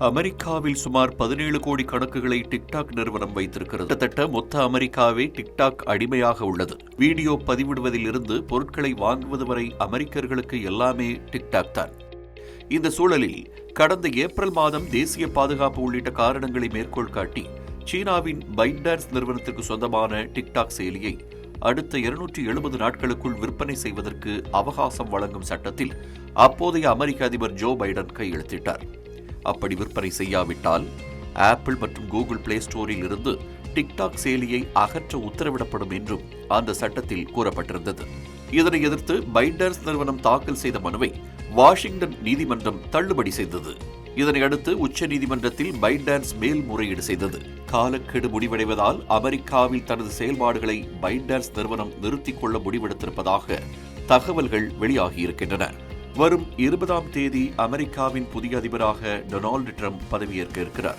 அமெரிக்காவில் சுமார் பதினேழு கோடி கணக்குகளை டிக்டாக் நிறுவனம் வைத்திருக்கிறது. கிட்டத்தட்ட மொத்த அமெரிக்காவே டிக்டாக் அடிமையாக உள்ளது. வீடியோ பதிவிடுவதில் இருந்து பொருட்களை வாங்குவது வரை அமெரிக்கர்களுக்கு எல்லாமே டிக்டாக் தான். இந்த சூழலில் கடந்த ஏப்ரல் மாதம் தேசிய பாதுகாப்பு உள்ளிட்ட காரணங்களை மேற்கோள் காட்டி சீனாவின் பைட்டான்ஸ் நிறுவனத்திற்கு சொந்தமான டிக்டாக் செயலியை அடுத்த இருநூற்றி எழுபது நாட்களுக்குள் விற்பனை செய்வதற்கு அவகாசம் வழங்கும் சட்டத்தில் அப்போதைய அமெரிக்க அதிபர் ஜோ பைடன் கையெழுத்திட்டார். அப்படி விற்பனை செய்யாவிட்டால் ஆப்பிள் மற்றும் கூகுள் பிளே ஸ்டோரில் இருந்து டிக்டாக் செயலியை அகற்ற உத்தரவிடப்படும் என்றும் அந்த சட்டத்தில் கூறப்பட்டிருந்தது. இதனை எதிர்த்து பைண்டர்ஸ் நிறுவனம் தாக்கல் செய்த மனுவை வாஷிங்டன் நீதிமன்றம் தள்ளுபடி செய்தது. இதனை அடுத்து உச்ச நீதிமன்றத்தில் பைடான்ஸ் மேல்முறையீடு செய்தது. காலக்கெடு முடிவடைவதால் அமெரிக்காவில் தனது செயல்பாடுகளை பைடான்ஸ் நிறுவனம் நிறுத்திக் கொள்ள முடிவெடுத்திருப்பதாக தகவல்கள் வெளியாகியிருக்கின்றன. வரும் இருபதாம் தேதி அமெரிக்காவின் புதிய அதிபராக டொனால்டு ட்ரம்ப் பதவியேற்க இருக்கிறார்.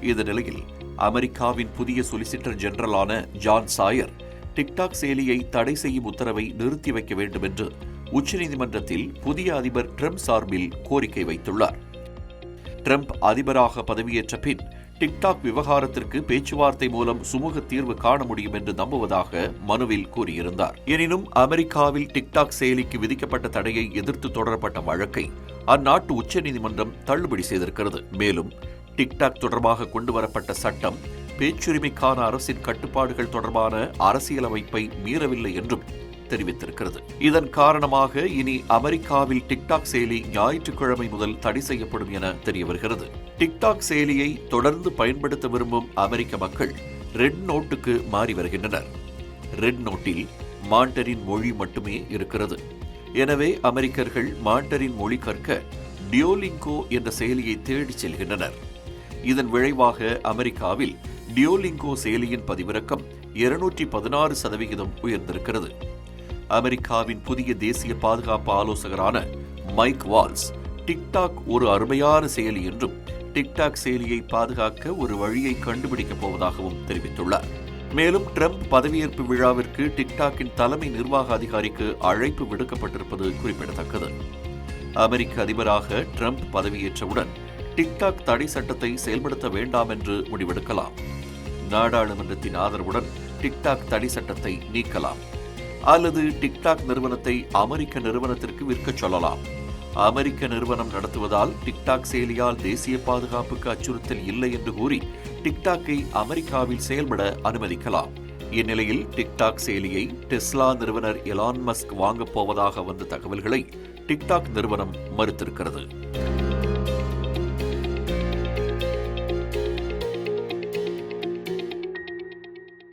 இந்த நிலையில் அமெரிக்காவின் புதிய சொலிசிட்டர் ஜெனரலான ஜான் சாயர் டிக்டாக் செயலியை தடை செய்யும் உத்தரவை நிறுத்தி வைக்க வேண்டும் என்று உச்சநீதிமன்றத்தில் புதிய அதிபர் ட்ரம்ப் சார்பில் கோரிக்கை வைத்துள்ளார். ட்ரம்ப் அதிபராக பதவியேற்ற பின் டிக்டாக் விவகாரத்திற்கு பேச்சுவார்த்தை மூலம் சுமூக தீர்வு காண முடியும் என்று நம்புவதாக மனுவில் கூறியிருந்தார். எனினும் அமெரிக்காவில் டிக்டாக் செயலிக்கு விதிக்கப்பட்ட தடையை எதிர்த்து தொடரப்பட்ட வழக்கை அந்நாட்டு உச்சநீதிமன்றம் தள்ளுபடி செய்திருக்கிறது. மேலும் டிக்டாக் தொடர்பாக கொண்டுவரப்பட்ட சட்டம் பேச்சுரிமைக்கான அரசின் கட்டுப்பாடுகள் தொடர்பான அரசியலமைப்பை மீறவில்லை என்றும் தெரிவித்திருக்கிறது. இதன் காரணமாக இனி அமெரிக்காவில் டிக்டாக் செயலி ஞாயிற்றுக்கிழமை முதல் தடை செய்யப்படும் என தெரிய வருகிறது டிக்டாக் செயலியை தொடர்ந்து பயன்படுத்த விரும்பும் அமெரிக்க மக்கள் ரெட் நோட்டுக்கு மாறி வருகின்றனர். ரெட் நோட்டில் மாண்டரின் மொழி மட்டுமே இருக்கிறது. எனவே அமெரிக்கர்கள் மாண்டரின் மொழி கற்க டியோலிங்கோ என்ற செயலியை தேடிச் செல்கின்றனர். இதன் விளைவாக அமெரிக்காவில் டியோலிங்கோ செயலியின் பதிவிறக்கம் இருநூற்றி பதினாறு சதவிகிதம் உயர்ந்திருக்கிறது. அமெரிக்காவின் புதிய தேசிய பாதுகாப்பு ஆலோசகரான மைக் வால்ஸ் டிக்டாக் ஒரு அருமையான செயலி என்றும் டிக்டாக் செயலியை பாதுகாக்க ஒரு வழியை கண்டுபிடிக்கப் போவதாகவும் தெரிவித்துள்ளார். மேலும் ட்ரம்ப் பதவியேற்பு விழாவிற்கு டிக்டாக்கின் தலைமை நிர்வாக அதிகாரிக்கு அழைப்பு விடுக்கப்பட்டிருப்பது குறிப்பிடத்தக்கது. அமெரிக்க அதிபராக ட்ரம்ப் பதவியேற்றவுடன் டிக்டாக் தடை சட்டத்தை செயல்படுத்த வேண்டாம் என்று முடிவெடுக்கலாம். நாடாளுமன்றத்தின் ஆதரவுடன் டிக்டாக் தடை சட்டத்தை நீக்கலாம். அல்லது டிக்டாக் நிறுவனத்தை அமெரிக்க நிறுவனத்திற்கு விற்கச் சொல்லலாம். அமெரிக்க நிறுவனம் நடத்துவதால் டிக்டாக் செயலியால் தேசிய பாதுகாப்புக்கு அச்சுறுத்தல் இல்லை என்று கூறி டிக்டாக்கை அமெரிக்காவில் செயல்பட அனுமதிக்கலாம். இந்நிலையில் டிக்டாக் செயலியை டெஸ்லா நிறுவனர் எலான் மஸ்க் வாங்கப் போவதாக வந்த தகவல்களை டிக்டாக் நிறுவனம் மறுத்திருக்கிறது.